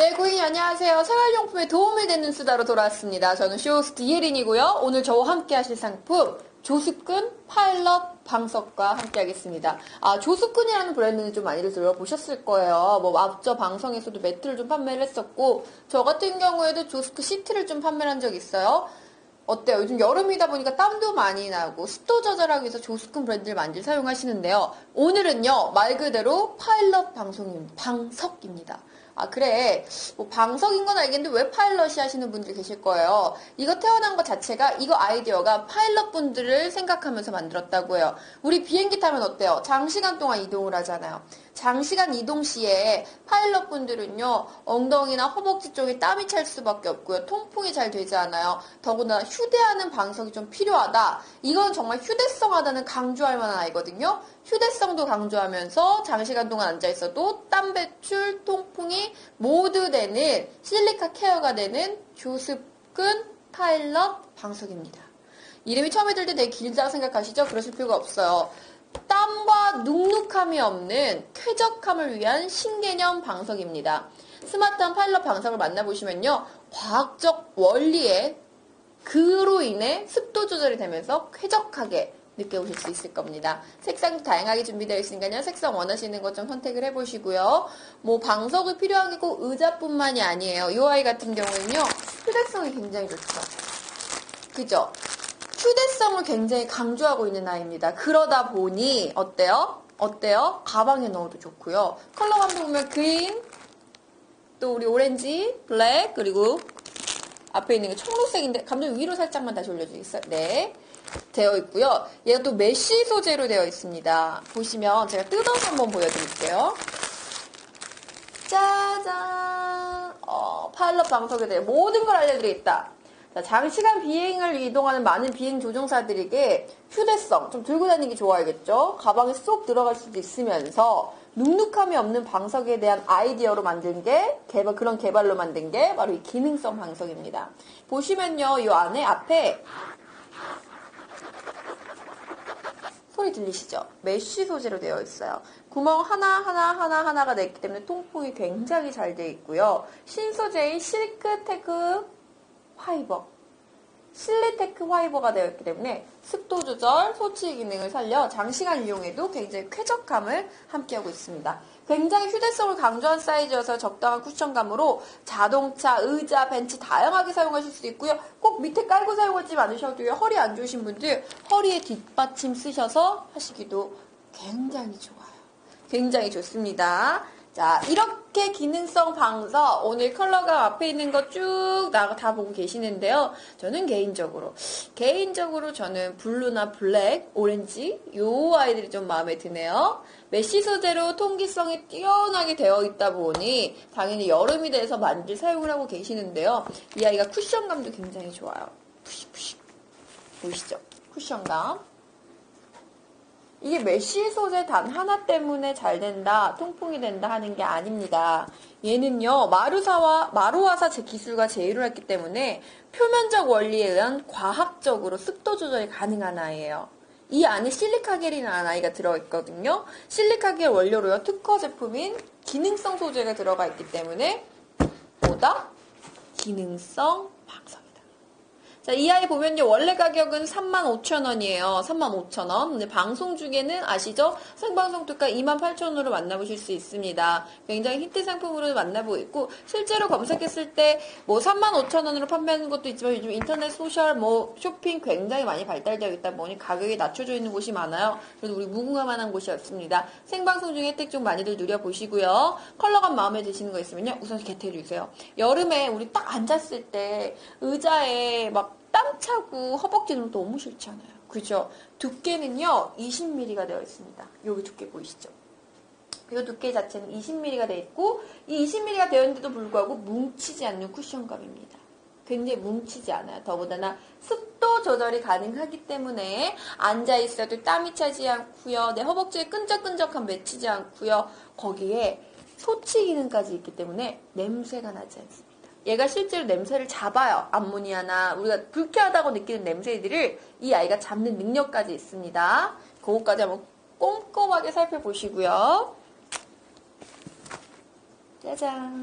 네, 고객님 안녕하세요. 생활용품에 도움이 되는 수다로 돌아왔습니다. 저는 쇼호스트 이혜린이고요. 오늘 저와 함께 하실 상품 조수끈 파일럿 방석과 함께 하겠습니다. 아, 조수끈이라는 브랜드는 좀 많이들 들어보셨을 거예요. 뭐 앞저 방송에서도 매트를 좀 판매를 했었고 저 같은 경우에도 조수끈 시트를 좀 판매를 한 적이 있어요. 어때요? 요즘 여름이다 보니까 땀도 많이 나고 습도 조절하기 위해서 조수끈 브랜드를 많이 사용하시는데요. 오늘은요 말 그대로 파일럿 방송입 방석입니다. 아 그래 뭐 방석인 건 알겠는데 왜 파일럿이 하시는 분들이 계실 거예요. 이거 태어난 것 자체가 이거 아이디어가 파일럿 분들을 생각하면서 만들었다고 해요. 우리 비행기 타면 어때요? 장시간 동안 이동을 하잖아요. 장시간 이동 시에 파일럿 분들은요 엉덩이나 허벅지 쪽에 땀이 찰 수밖에 없고요 통풍이 잘 되지 않아요 더구나 휴대하는 방석이 좀 필요하다 이건 정말 휴대성하다는 강조할 만한 아이거든요 휴대성도 강조하면서 장시간 동안 앉아 있어도 땀 배출 통풍이 모두 되는 실리카 케어가 되는 조습근 파일럿 방석입니다 이름이 처음에 들 때 되게 길다고 생각하시죠? 그러실 필요가 없어요. 땀과 눅눅함이 없는 쾌적함을 위한 신개념 방석입니다. 스마트한 파일럿 방석을 만나보시면요. 과학적 원리에 그로 인해 습도 조절이 되면서 쾌적하게 느껴보실 수 있을 겁니다. 색상도 다양하게 준비되어 있으니까요. 색상 원하시는 것 좀 선택을 해보시고요. 뭐 방석이 필요한 게 꼭 의자뿐만이 아니에요. 이 아이 같은 경우는요. 휴대성이 굉장히 좋죠. 그죠? 휴대성을 굉장히 강조하고 있는 아이입니다. 그러다 보니 어때요? 어때요? 가방에 넣어도 좋고요. 컬러감도 보면 그린, 또 우리 오렌지, 블랙, 그리고 앞에 있는 게 청록색인데 감독님 위로 살짝만 다시 올려주겠어요? 네. 되어 있고요. 얘가 또 메쉬 소재로 되어 있습니다. 보시면 제가 뜯어서 한번 보여드릴게요. 짜잔! 어, 파일럿 방석에 대해 모든 걸 알려드리겠다. 자, 장시간 비행을 이동하는 많은 비행 조종사들에게 휴대성, 좀 들고 다니기 좋아야겠죠? 가방에 쏙 들어갈 수도 있으면서 눅눅함이 없는 방석에 대한 아이디어로 만든 게 개발, 그런 개발로 만든 게 바로 이 기능성 방석입니다. 보시면요, 이 안에 앞에 소리 들리시죠? 메쉬 소재로 되어 있어요. 구멍 하나 하나 하나 하나가 냈기 때문에 통풍이 굉장히 잘 되어 있고요. 신소재인 실크테크 화이버, 실리테크 화이버가 되어 있기 때문에 습도 조절, 소치 기능을 살려 장시간 이용해도 굉장히 쾌적함을 함께하고 있습니다. 굉장히 휴대성을 강조한 사이즈여서 적당한 쿠션감으로 자동차, 의자, 벤치 다양하게 사용하실 수 있고요. 꼭 밑에 깔고 사용하지 않으셔도요. 허리 안 좋으신 분들 허리에 뒷받침 쓰셔서 하시기도 굉장히 좋아요. 굉장히 좋습니다. 자, 이렇게 기능성 방석, 오늘 컬러가 앞에 있는 거쭉다 보고 계시는데요. 저는 개인적으로, 개인적으로 저는 블루나 블랙, 오렌지, 요 아이들이 좀 마음에 드네요. 메쉬 소재로 통기성이 뛰어나게 되어 있다 보니, 당연히 여름이 돼서 많이들 사용을 하고 계시는데요. 이 아이가 쿠션감도 굉장히 좋아요. 푸시푸시. 보이시죠? 쿠션감. 이게 메쉬 소재 단 하나 때문에 잘 된다, 통풍이 된다 하는 게 아닙니다. 얘는요, 마루사와, 마루화사 제 기술과 제휴를 했기 때문에 표면적 원리에 의한 과학적으로 습도 조절이 가능한 아이예요. 이 안에 실리카겔이라는 아이가 들어있거든요. 실리카겔 원료로요, 특허 제품인 기능성 소재가 들어가 있기 때문에 보다 기능성. 자, 이 아이 보면요. 원래 가격은 35,000원이에요. 35,000원. 근데 방송 중에는 아시죠? 생방송 특가 28,000원으로 만나보실 수 있습니다. 굉장히 히트 상품으로 만나보고 있고, 실제로 검색했을 때 뭐 35,000원으로 판매하는 것도 있지만 요즘 인터넷 소셜 뭐 쇼핑 굉장히 많이 발달되어 있다 보니 가격이 낮춰져 있는 곳이 많아요. 그래서 우리 무궁화만한 곳이었습니다. 생방송 중에 혜택 좀 많이들 누려보시고요. 컬러감 마음에 드시는 거 있으면요. 우선 개태해주세요. 여름에 우리 딱 앉았을 때 의자에 막 땀 차고 허벅지 는 너무 싫잖아요. 그죠? 두께는요, 20mm가 되어 있습니다. 여기 두께 보이시죠? 이 두께 자체는 20mm가 되어 있고, 이 20mm가 되어 있는데도 불구하고 뭉치지 않는 쿠션감입니다. 굉장히 뭉치지 않아요. 더군다나 습도 조절이 가능하기 때문에 앉아 있어도 땀이 차지 않고요. 내 허벅지에 끈적끈적한 맺히지 않고요. 거기에 소치 기능까지 있기 때문에 냄새가 나지 않습니다. 얘가 실제로 냄새를 잡아요. 암모니아나 우리가 불쾌하다고 느끼는 냄새들을 이 아이가 잡는 능력까지 있습니다. 그것까지 한번 꼼꼼하게 살펴보시고요. 짜잔.